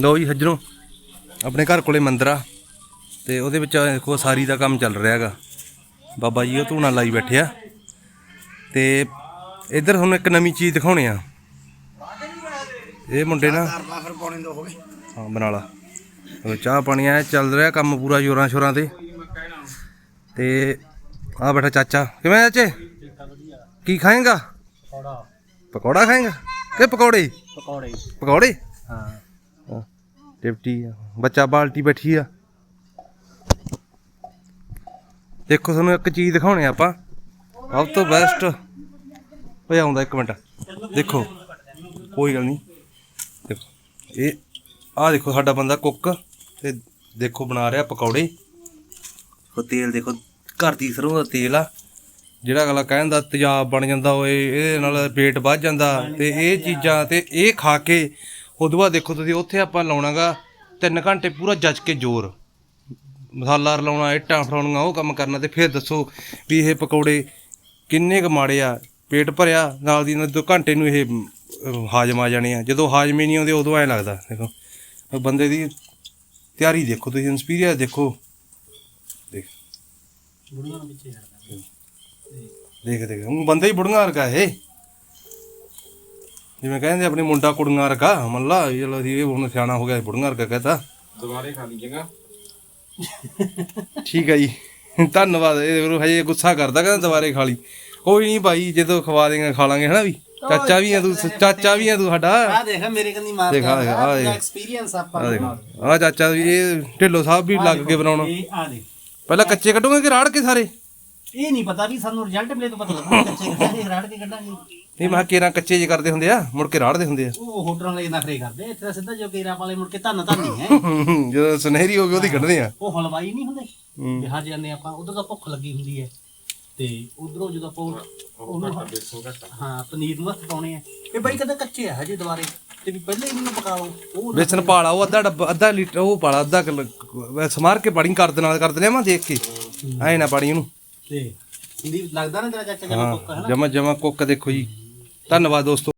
ਲਓ ਜੀ ਸੱਜਣੋ ਆਪਣੇ ਘਰ ਕੋਲੇ ਮੰਦਿਰ ਆ ਤੇ ਉਹਦੇ ਵਿੱਚ ਦੇਖੋ ਸਾਰੀ ਦਾ ਕੰਮ ਚੱਲ ਰਿਹਾ ਹੈਗਾ। ਬਾਬਾ ਜੀ ਉਹ ਧੂਣਾ ਲਾਈ ਬੈਠੇ ਆ। ਤੇ ਇੱਧਰ ਤੁਹਾਨੂੰ ਇੱਕ ਨਵੀਂ ਚੀਜ਼ ਦਿਖਾਉਣੇ ਆ। ਇਹ ਮੁੰਡੇ ਨਾ ਹੋ ਬਣਾ ਲਾ। ਚਾਹ ਪਾਣੀ ਆ ਚੱਲ ਰਿਹਾ ਕੰਮ ਪੂਰਾ ਜੋਰਾਂ ਸ਼ੋਰਾਂ ਤੇ। ਤੇ ਆ ਬੈਠਾ ਚਾਚਾ। ਕਿਵੇਂ ਆ ਚਾਚੇ? ਕੀ ਖਾਏਗਾ? ਥੋੜਾ ਪਕੌੜਾ ਖਾਏਗਾ? ਕਿ ਪਕੌੜੇ? ਪਕੌੜੇ। ਪਕੌੜੇ? ਹਾਂ, ਡਿਪਟੀ ਆ। ਬੱਚਾ ਬਾਲਟੀ ਬੈਠੀ ਆ। ਦੇਖੋ ਤੁਹਾਨੂੰ ਇੱਕ ਚੀਜ਼ ਦਿਖਾਉਣੇ ਆਪਾਂ। ਸਭ ਤੋਂ ਬੈਸਟ ਓਏ, ਆਉਂਦਾ ਇੱਕ ਮਿੰਟ। ਦੇਖੋ। ਕੋਈ ਗੱਲ ਨਹੀਂ। ਦੇਖੋ। ਇਹ, ਆਹ ਦੇਖੋ ਸਾਡਾ ਬੰਦਾ ਕੁੱਕ। ਤੇ ਦੇਖੋ ਬਣਾ ਰਿਹਾ ਪਕੌੜੇ। ਉਹ ਤੇਲ ਦੇਖੋ, ਘਰ ਦੀ ਸਰੋਂ ਦਾ ਤੇਲ ਆ। ਜਿਹੜਾ ਅਗਲਾ ਕਹਿੰਦਾ ਤੇਜ਼ਾਬ ਬਣ ਜਾਂਦਾ ਓਏ, ਇਹਦੇ ਨਾਲ ਪੇਟ ਵੱਧ ਜਾਂਦਾ। ਤੇ ਇਹ ਚੀਜ਼ਾਂ ਤੇ ਇਹ ਖਾ ਕੇ ਉਦੋਂ ਬਾਅਦ ਦੇਖੋ ਤੁਸੀਂ ਉੱਥੇ ਆਪਾਂ ਲਾਉਣਾਗਾ 3 ਘੰਟੇ ਪੂਰਾ ਜੱਜ ਕੇ ਜ਼ੋਰ। ਮਸਾਲਾ ਰਲਾਉਣਾ ਇੱਟਾਂ ਫੜਾਉਣੀਆਂ ਉਹ ਕੰਮ ਕਰਨਾ ਤੇ ਫਿਰ ਦੱਸੋ ਵੀ ਇਹ ਪਕੌੜੇ ਕਿੰਨੇ ਕੁ ਮਾੜੇ ਆ ਪੇਟ ਭਰਿਆ ਨਾਲ ਦੀ ਨਾਲ ਦੋ ਘੰਟੇ ਨੂੰ ਇਹ ਹਾਜ਼ਮ ਆ ਜਾਣੇ ਆ। ਜਦੋਂ ਹਾਜ਼ਮੇ ਨਹੀਂ ਆਉਂਦੇ ਉਦੋਂ ਐ ਲੱਗਦਾ ਦੇਖੋ। ਉਹ ਬੰਦੇ ਦੀ ਤਿਆਰੀ ਦੇਖੋ ਤੁਸੀਂ ਇਨਸਪੀਰੀਅੰਸ ਦੇਖੋ। ਦੇਖ। ਬੁੜੀਆਂ ਪਿੱਛੇ ਛੱਡਦਾ ਦੇਖ ਦੇਖ। ਉਹ ਬੰਦਾ ਹੀ ਬੁੜੀਆਂ ਵਰਗਾ ਇਹ। ਜਿਵੇਂ ਕਹਿੰਦੇ ਆਪਣੇ ਮੁੰਡਾ ਕੁੜੀਆਂ ਵਰਗਾ ਮੱਲਾ ਚਲੋ ਜੀ ਇਹ ਹੁਣ ਸਿਆਣਾ ਹੋ ਗਿਆ ਬੁੜੀਆਂ ਵਰਗਾ ਕਹਤਾ। ਦੁਬਾਰੇ ਖਾ ਲੀਜੇਗਾ ਠੀਕ ਹੈ ਜੀ। ਧੰਨਵਾਦ ਇਹ ਵੀਰੋ ਹਜੇ ਗੁੱਸਾ ਕਰਦਾ ਕਹਿੰਦਾ ਦੁਬਾਰੇ ਖਾ ਲਈ। ਕੋਈ ਨਹੀਂ ਭਾਈ ਜਦੋਂ ਖਵਾ ਦੇਗਾ ਖਾ ਲਾਂਗੇ ਹਨਾ ਵੀ? ਚਾਚਾ ਵੀ ਆ ਤੂੰ ਚਾਚਾ ਵੀ ਆ ਤੂੰ ਸਾਡਾ। ਆ ਦੇਖ ਮੇਰੇ ਕੰਨੀ ਮਾਰ ਦੇਖ, ਆ ਦੇਖ, ਆ ਦੇਖ। ਐਕਸਪੀਰੀਅੰਸ ਆਪਾਂ ਆ ਦੇਖ। ਨੂੰ। ਆ ਚਾਚਾ ਵੀ ਇਹ ਢਿੱਲੋ ਸਾਹਿਬ ਵੀ ਲੱਗ ਕੇ ਬਣਾਉਣਾ। ਇਹ ਆ ਦੇ ਪਹਿਲਾਂ ਕੱਚੇ ਕੱਢੋਗੇ ਕਿ ਰਾੜ ਕੇ ਸਾਰੇ? ਇਹ ਨਹੀਂ ਪਤਾ ਵੀ ਸਾਨੂੰ ਰਿਜ਼ਲਟ ਮਿਲੇ ਤੋਂ ਪਤਾ ਲੱਗੂ। ਕੱਚੇ ਕੱਚੇ ਰਾੜ ਕੇ ਕੱਢਾਂਗੇ। ਇਹ ਮੈਂ ਕੇਰਾਂ ਕੱਚੇ ਜੇ ਕਰਦੇ ਹੁੰਦੇ ਆ ਮੁੜ ਕੇ ਰਾੜਦੇ ਹੁੰਦੇ ਆ। ਉਹ ਹੋਟਲਾਂ ਵਾਲੇ ਨਖਰੇ ਕਰਦੇ ਇੱਥੇ ਤਾਂ ਸਿੱਧਾ ਜੋ ਕੇਰਾ ਵਾਲੇ ਮੁੜ ਕੇ ਧੰਨ ਧੰਨ ਹੀ ਹੈ। ਜਦੋਂ ਸੁਨਹਿਰੀ ਹੋ ਗਈ ਉਹਦੀ ਕੱਢਦੇ ਆ। ਉਹ ਹਲਵਾਈ ਨਹੀਂ ਹੁੰਦੇ ਹੂੰ। ਬਿਹਾਰ ਜਾਂਦੇ ਆਪਾਂ ਉਧਰ ਤਾਂ ਭੁੱਖ ਲੱਗੀ ਹੁੰਦੀ ਹੈ। ਤੇ ਉਧਰੋਂ ਜਦੋਂ ਆਪਾਂ ਉਹਨੂੰ ਹਾਂ ਪਨੀਰ ਨੂੰ ਹੱਥ ਪਾਉਣੇ ਆ। ਇਹ ਬਾਈ ਕਦੇ ਕੱਚੇ ਆ ਹਜੇ ਦੁਬਾਰੇ ਤੇ ਵੀ ਪਹਿਲਾਂ ਹੀ ਇਹਨੂੰ ਪਕਾ ਲਓ ਉਹ ਵੇਸਣ ਪਾਲਾ ਉਹ ਅੱਧਾ ਡੱਬਾ ਅੱਧਾ ਲੀਟਰ ਉਹ ਪਾਲਾ ਅੱਧਾ ਕਿਲੋ ਸਮਾਰ ਕੇ ਪਾਣੀ ਕਰ ਦੇਣਾ ਕਰ ਦਿਆਂ ਮੈਂ ਦੇਖ ਕੇ। ਐ ਨਾ ਪਾਣੀ ਉਹਨੂੰ। ਤੇ ਇਹਦੀ ਲੱਗਦਾ ਨਾ ਤੇਰਾ ਚਾਚਾ ਜਮਾ ਭੁੱਖ ਹੈ ਨਾ? ਜਮਾ ਜਮਾ ਕੁੱਕ ਦੇਖੋ ਜੀ। ਧੰਨਵਾਦ ਦੋਸਤੋ।